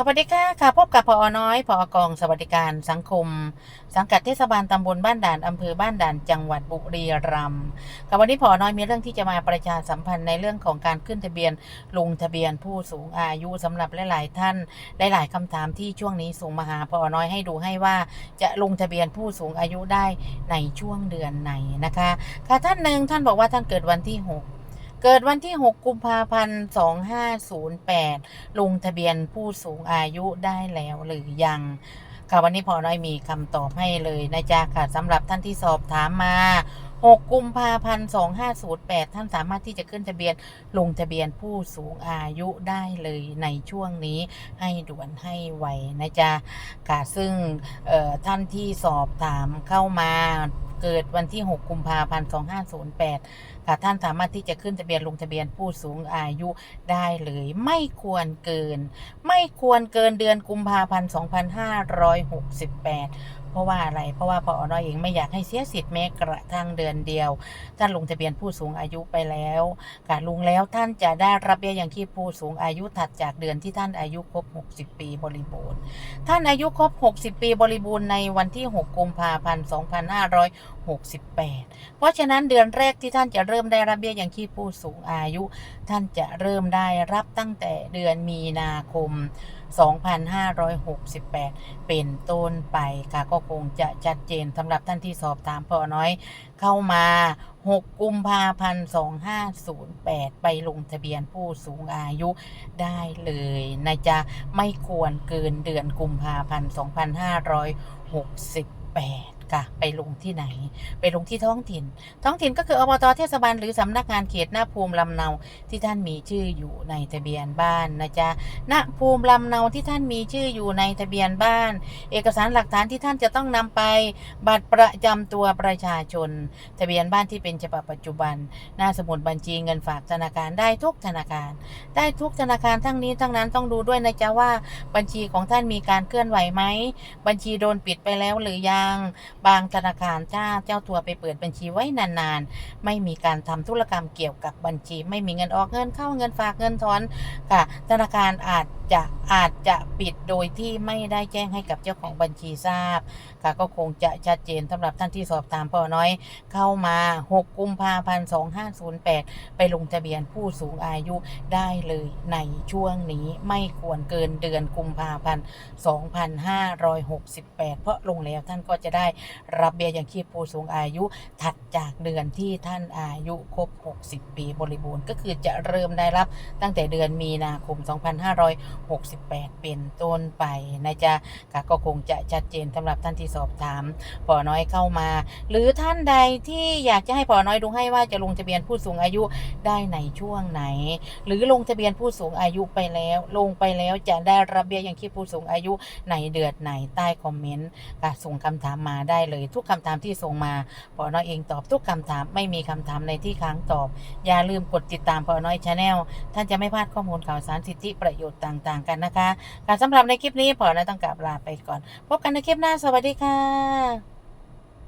สวัสดีค่ะค่ะพบกับพอน้อยพอกองสวัสดิการสังคม สังกัดเทศบาลตำบลบ้านด่านอำเภอบ้านด่านจังหวัดบุรีรัมย์กับวันนี้พอน้อยมีเรื่องที่จะมาประชาสัมพันธ์ในเรื่องของการขึ้นทะเบียนลงทะเบียนผู้สูงอายุสำหรับหลาย ๆ ท่านหลาย ๆคำถามที่ช่วงนี้ส่งมาหาพอน้อยให้ดูให้ว่าจะลงทะเบียนผู้สูงอายุได้ในช่วงเดือนไหนนะคะค่ะท่านหนึ่งท่านบอกว่าท่านเกิดวันที่6 เกิดวันที่ 6 กุมภาพันธ์ 2508 ลงทะเบียนผู้สูงอายุได้แล้วหรือยังค่ะวันนี้พอน้อยมีคำตอบให้เลยนะจ๊ะค่ะสำหรับท่านที่สอบถามมา 6 กุมภาพันธ์ 2508 ท่านสามารถที่จะขึ้นทะเบียนลงทะเบียนผู้สูงอายุได้เลยในช่วงนี้ให้ด่วนให้ไวนะจ๊ะค่ะซึ่งท่านที่สอบถามเข้ามา เกิดวันที่ 6 กุมภาพันธ์ 2508 ค่ะ ท่านสามารถที่จะขึ้นทะเบียนลงทะเบียนผู้สูงอายุได้เลย ไม่ควรเกิน ไม่ควรเกินเดือนกุมภาพันธ์ 2568 ราะว่าอะไร เพราะว่าพอน้อยเองไม่อยากให้เสียสิทธิ์แม้กระทั่งเดือนเดียวท่านลงทะเบียนผู้สูงอายุไปแล้วการลงแล้วท่านจะได้รับเบี้ยยังชีพผู้สูงอายุถัดจากเดือนที่ท่านอายุครบ 60 ปีบริบูรณ์ ท่านอายุครบ 60 ปีบริบูรณ์ในวันที่ 6 กุมภาพันธ์ 2568 เพราะฉะนั้นเดือนแรกที่ท่านจะเริ่มได้รับเบี้ยยังชีพผู้สูงอายุ ท่านจะเริ่มได้รับตั้งแต่เดือนมีนาคม 2568 เป็นต้นไปค่ะก็คงจะชัดเจนสำหรับท่านที่สอบถามพอน้อย เข้ามา 6 กุมภาพันธ์ 2508 ไปลงทะเบียนผู้สูงอายุได้เลยนะจ๊ะ ไม่ควรเกินเดือนกุมภาพันธ์ 2568 ค่ะ ไปลงที่ไหน ไปลงที่ท้องถิ่น ท้องถิ่นก็คืออบตเทศบาลหรือสำนักงานเขตหน้าภูมิลำเนาที่ท่านมีชื่ออยู่ในทะเบียนบ้านนะจ๊ะณภูมิลำเนาที่ท่านมีชื่ออยู่ในทะเบียนบ้าน เอกสารหลักฐานที่ท่านจะต้องนำไป บัตรประจำตัวประชาชน ทะเบียนบ้านที่เป็นฉบับปัจจุบัน หน้าสมุดบัญชีเงินฝากธนาคารได้ทุกธนาคาร ได้ทุกธนาคารทั้งนี้ทั้งนั้นต้องดูด้วยนะจ๊ะว่าบัญชีของท่านมีการเคลื่อนไหวไหมบัญชีโดนปิดไปแล้วหรือยังบางธนาคารจ้าเจ้าตัวไปเปิดบัญชีไว้นานๆ ไม่มีการทำธุรกรรมเกี่ยวกับบัญชี ไม่มีเงินออกเงินเข้าเงินฝากเงินถอนค่ะ ธนาคารอาจ จะอาจจะปิดโดยที่ไม่ได้แจ้งให้กับเจ้าของบัญชีทราบ ค่ะก็คงจะชัดเจนสำหรับท่านที่สอบถามพอน้อย เข้ามา 6 กุมภาพันธ์2508 ไปลงทะเบียนผู้สูงอายุได้เลยในช่วงนี้ไม่ควรเกินเดือนกุมภาพันธ์2568 เพราะลงแล้วท่านก็จะได้รับเบี้ยยังชีพผู้สูงอายุถัดจากเดือนที่ท่านอายุครบ 60 ปีบริบูรณ์ก็คือจะเริ่มได้รับตั้งแต่เดือนมีนาคม 2560 68 เป็นต้นไปนะจ๊ะก็คงจะชัดเจนสำหรับท่านที่สอบถามปอน้อยเข้ามา หรือท่านใดที่อยากจะให้ปอน้อยดูให้ว่าจะลงทะเบียนผู้สูงอายุได้ในช่วงไหน หรือลงทะเบียนผู้สูงอายุไปแล้ว ลงไปแล้วจะได้รับเบี้ยยังชีพผู้สูงอายุในเดือนไหนใต้คอมเมนต์ค่ะส่งคำถามมาได้เลย ทุกคำถามที่ส่งมาปอน้อยเองตอบทุกคำถามไม่มีคำถามในที่ค้างตอบ อย่าลืมกดติดตามปอน้อยชาแนลท่านจะไม่พลาดข้อมูลข่าวสารสิทธิประโยชน์ต่างๆกันนะคะการสำหรับในคลิปนี้พอน้วต้องกลับลาไปก่อน พบกันในคลิปหน้าสวัสดีค่ะ